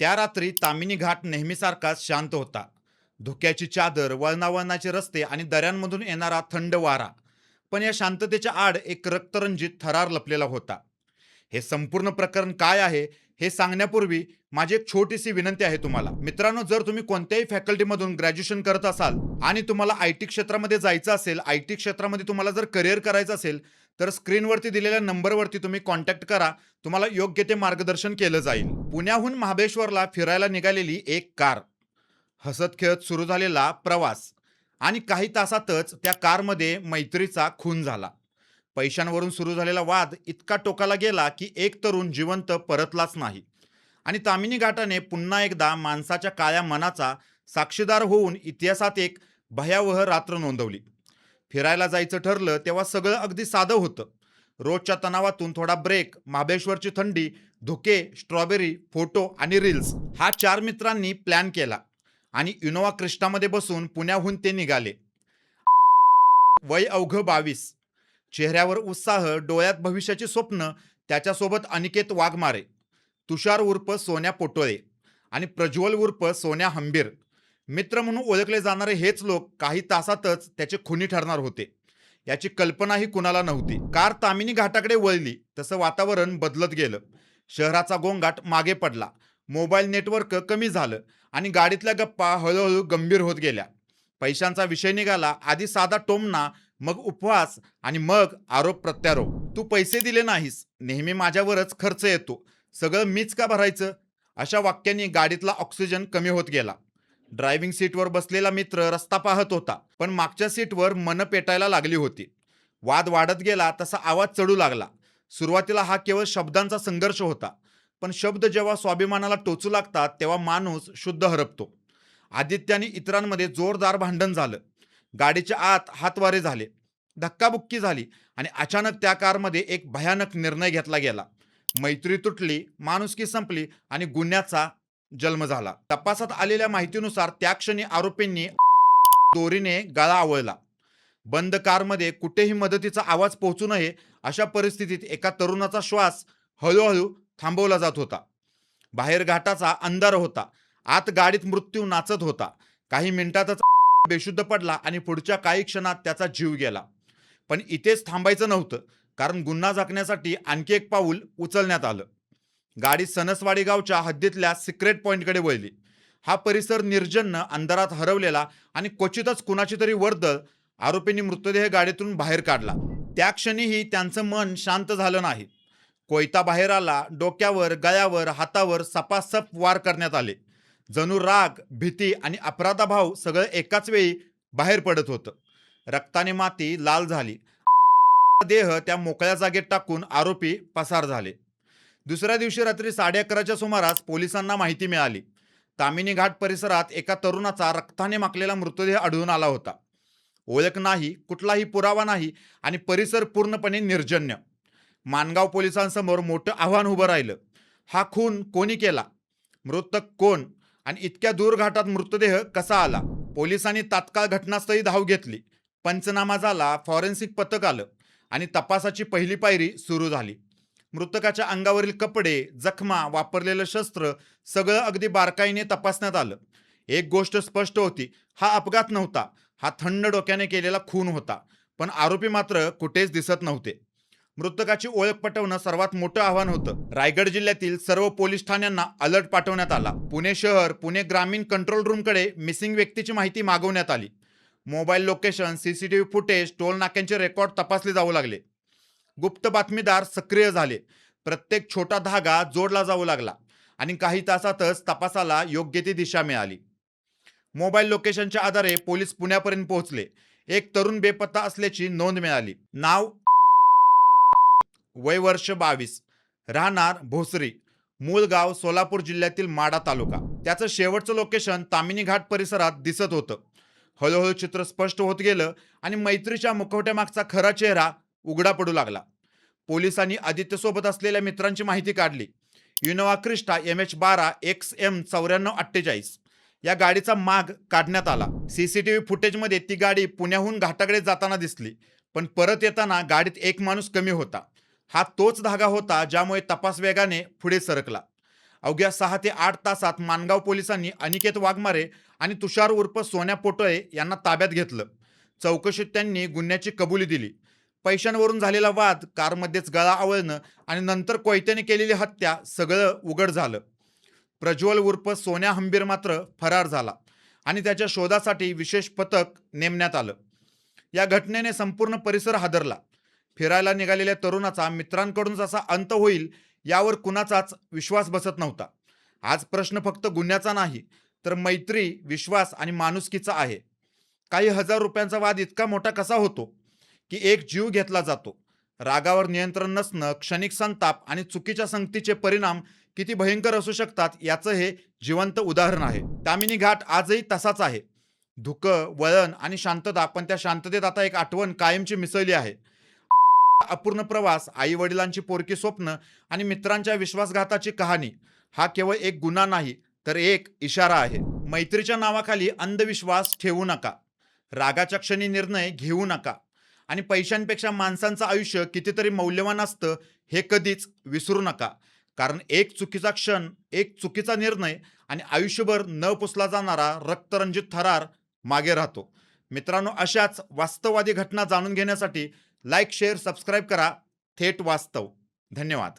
त्या रात्री तामिनी घाट नेहमीसारखाच शांत होता. धुक्याची चादर वळणावळणाचे रस्ते आणि दऱ्यांमधून येणारा थंड वारा. पण या शांततेच्या आड एक रक्तरंजित थरार लपलेला होता. हे संपूर्ण प्रकरण काय आहे हे सांगण्यापूर्वी माझी एक छोटीशी विनंती आहे तुम्हाला. मित्रांनो जर तुम्ही कोणत्याही फॅकल्टीमधून ग्रॅज्युएशन करत असाल आणि तुम्हाला आय टी क्षेत्रामध्ये जायचं असेल आय टी क्षेत्रामध्ये तुम्हाला जर करिअर करायचं असेल तर स्क्रीनवरती दिलेल्या नंबरवरती तुम्ही कॉन्टॅक्ट करा. तुम्हाला योग्य ते मार्गदर्शन केलं जाईल. पुण्याहून महाबळेश्वरला फिरायला निघालेली एक कार. हसत खेळत सुरू झालेला प्रवास. आणि काही तासातच त्या कारमध्ये मैत्रीचा खून झाला. पैशांवरून सुरू झालेला वाद इतका टोकाला गेला की एक तरुण जिवंत परतलाच नाही. आणि तामिनी घाटाने पुन्हा एकदा माणसाच्या काळ्या मनाचा साक्षीदार होऊन इतिहासात एक भयावह रात्र नोंदवली. फिरायला जायचं ठरलं तेव्हा सगळं अगदी साधं होतं. रोजच्या तणावातून थोडा ब्रेक महाबळेश्वरची थंडी धुके स्ट्रॉबेरी फोटो आणि रील्स हा चार मित्रांनी प्लॅन केला आणि इनोवा क्रिस्टामध्ये बसून पुण्याहून ते निघाले. वय अवघ बावीस. चेहऱ्यावर उत्साह डोळ्यात भविष्याची स्वप्न त्याच्यासोबत अनिकेत वाघमारे तुषार उर्फ सोन्या पोटोळे आणि प्रज्वल उर्फ सोन्या हंबीर. मित्र म्हणून ओळखले जाणारे हेच लोक काही तासातच त्याचे खुनी ठरणार होते. याची कल्पनाही कुणाला नव्हती. कार तामिनी घाटाकडे वळली. तसं वातावरण बदलत गेलं. शहराचा गोंगाट मागे पडला. मोबाईल नेटवर्क कमी झालं आणि गाडीतल्या गप्पा हळूहळू गंभीर होत गेल्या. पैशांचा विषय निघाला. आधी साधा टोमना मग उपवास आणि मग आरोप प्रत्यारोप. तू पैसे दिले नाहीस. नेहमी माझ्यावरच खर्च येतो. सगळं मीच का भरायचं? अशा वाक्यांनी गाडीतला ऑक्सिजन कमी होत गेला. ड्रायव्हिंग सीटवर बसलेला मित्र रस्ता पाहत होता पण मागच्या सीटवर मन पेटायला लागली होती. वाद वाढत गेला तसा आवाज चढू लागला. सुरुवातीला हा केवळ शब्दांचा संघर्ष होता पण शब्द जेव्हा स्वाभिमानाला टोचू लागतात तेव्हा माणूस शुद्ध हरपतो. आदित्याने इतरांमध्ये जोरदार भांडण झालं. गाडीच्या आत हातवारे झाले. धक्काबुक्की झाली आणि अचानक त्या कारमध्ये एक भयानक निर्णय घेतला गेला. मैत्री तुटली माणुसकी संपली आणि गुन्ह्याचा जन्म झाला. तपासात आलेल्या माहितीनुसार त्या क्षणी आरोपींनी दोरीने गळा आवळला. बंद कारमध्ये कुठेही मदतीचा आवाज पोहोचू नये अशा परिस्थितीत एका तरुणाचा श्वास हळूहळू थांबवला जात होता. बाहेर घाटाचा अंधार होता. आत गाडीत मृत्यू नाचत होता. काही मिनिटातच बेशुद्ध पडला आणि पुढच्या काही क्षणात त्याचा जीव गेला. पण इथेच थांबायचं नव्हतं कारण गुन्हा झाकण्यासाठी आणखी एक पाऊल उचलण्यात आलं. गाडी सनसवाडी गावच्या हद्दीतल्या सिक्रेट पॉईंटकडे वळली. हा परिसर निर्जन्न अंधारात हरवलेला आणि क्वचितच कुणाची तरी वर्दळ आरोपींनी मृतदेह गाडीतून बाहेर काढला. त्या क्षणीही त्यांचं मन शांत झालं नाही. कोयता बाहेर आला डोक्यावर गळ्यावर हातावर सपासप वार करण्यात आले. जणू राग भीती आणि अपराधाभाव सगळं एकाच वेळी बाहेर पडत होतं. रक्ताने माती लाल झाली. देह त्या मोकळ्या जागेत टाकून आरोपी पसार झाले. दुसऱ्या दिवशी रात्री साडे अकराच्या सुमारास पोलिसांना माहिती मिळाली. तामिनी घाट परिसरात एका तरुणाचा रक्ताने माकलेला मृतदेह आढळून आला होता. ओळख नाही कुठलाही पुरावा नाही आणि परिसर पूर्णपणे निर्जन्य. मानगाव पोलिसांसमोर मोठं आव्हान उभं राहिलं. हा खून कोणी केला? मृतक कोण? आणि इतक्या दूर घाटात मृतदेह कसा आला? पोलिसांनी तात्काळ घटनास्थळी धाव घेतली. पंचनामा झाला फॉरेन्सिक पथक आलं आणि तपासाची पहिली पायरी सुरू झाली. मृतकाच्या अंगावरील कपडे जखमा वापरलेलं शस्त्र सगळं अगदी बारकाईने तपासण्यात आलं. एक गोष्ट स्पष्ट होती हा अपघात नव्हता. हा थंड डोक्याने केलेला खून होता. पण आरोपी मात्र कुठेच दिसत नव्हते. मृतकाची ओळख पटवणं सर्वात मोठं आव्हान होतं. रायगड जिल्ह्यातील सर्व पोलीस ठाण्यांना अलर्ट पाठवण्यात आला. पुणे शहर पुणे ग्रामीण कंट्रोल रूमकडे मिसिंग व्यक्तीची माहिती मागवण्यात आली. Mobile location CCTV footage toll नाक्यांचे record तपासले जाऊ लागले. गुप्त बातमीदार सक्रिय झाले. प्रत्येक छोटा धागा जोडला जाऊ लागला आणि काही तासातच तपासाला योग्य ती दिशा मिळाली. मोबाईल लोकेशनच्या आधारे पोलीस पुण्यापर्यंत पोहोचले. एक तरुण बेपत्ता असल्याची नोंद मिळाली. नाव? वय वर्ष बावीस. राहणार भोसरी. मूळ गाव सोलापूर जिल्ह्यातील माडा तालुका. त्याचं शेवटचं लोकेशन तामिनी घाट परिसरात दिसत होतं. हळूहळू चित्र स्पष्ट होत गेलं आणि मैत्रीच्या मुखवट्यामागचा खरा चेहरा उघडा पडू लागला. पोलिसांनी आदित्यसोबत असलेल्या मित्रांची माहिती काढली. युनोवा क्रिस्टा एम एच बारा एक्स एम चौऱ्याण्णव अठ्ठेचाळीस या गाडीचा माग काढण्यात आला. सीसीटीव्ही फुटेजमध्ये ती गाडी पुण्याहून घाटाकडे जाताना दिसली पण परत येताना गाडीत एक माणूस कमी होता. हा तोच धागा होता ज्यामुळे तपास वेगाने पुढे सरकला. अवघ्या सहा ते आठ तासात मानगाव पोलिसांनी अनिकेत वाघमारे आणि तुषार उर्फ सोन्या पोटळे यांना ताब्यात घेतलं. चौकशीत त्यांनी गुन्ह्याची कबुली दिली. पैशांवरून झालेला वाद कारमध्येच गळा आवळणं आणि नंतर कोयत्याने केलेली हत्या सगळं उघड झालं. प्रज्वल उर्फ सोन्या हंबीर मात्र फरार झाला आणि त्याच्या शोधासाठी विशेष पथक नेमण्यात आलं. या घटनेने संपूर्ण परिसर हादरला. फिरायला निघालेल्या तरुणाचा मित्रांकडून जसा अंत होईल यावर कुणाचाच विश्वास बसत नव्हता. आज प्रश्न फक्त गुन्ह्याचा नाही तर मैत्री विश्वास आणि माणुसकीचा आहे. काही हजार रुपयांचा वाद इतका मोठा कसा होतो? की एक जीव घेतला जातो. रागावर नियंत्रण नसणं क्षणिक संताप आणि चुकीच्या संगतीचे परिणाम किती भयंकर असू शकतात याचं हे जिवंत उदाहरण आहे. तामिनी घाट आजही तसाच आहे. धुकं वळण आणि शांतता पण त्या शांततेत आता एक आठवण कायमची मिसळली आहे. अपूर्ण प्रवास आई वडिलांची पोरकी स्वप्न आणि मित्रांच्या विश्वासघाताची कहाणी. हा केवळ एक गुन्हा नाही तर एक इशारा आहे. मैत्रीच्या नावाखाली अंधविश्वास ठेवू नका. रागाच्या क्षणी निर्णय घेऊ नका. आणि पैशांपेक्षा माणसांचं आयुष्य कितीतरी मौल्यवान असतं हे कधीच विसरू नका. कारण एक चुकीचा क्षण एक चुकीचा निर्णय आणि आयुष्यभर न पुसला जाणारा रक्तरंजित थरार मागे राहतो. मित्रांनो अशाच वास्तववादी घटना जाणून घेण्यासाठी लाईक शेअर सबस्क्राईब करा. थेट वास्तव. धन्यवाद.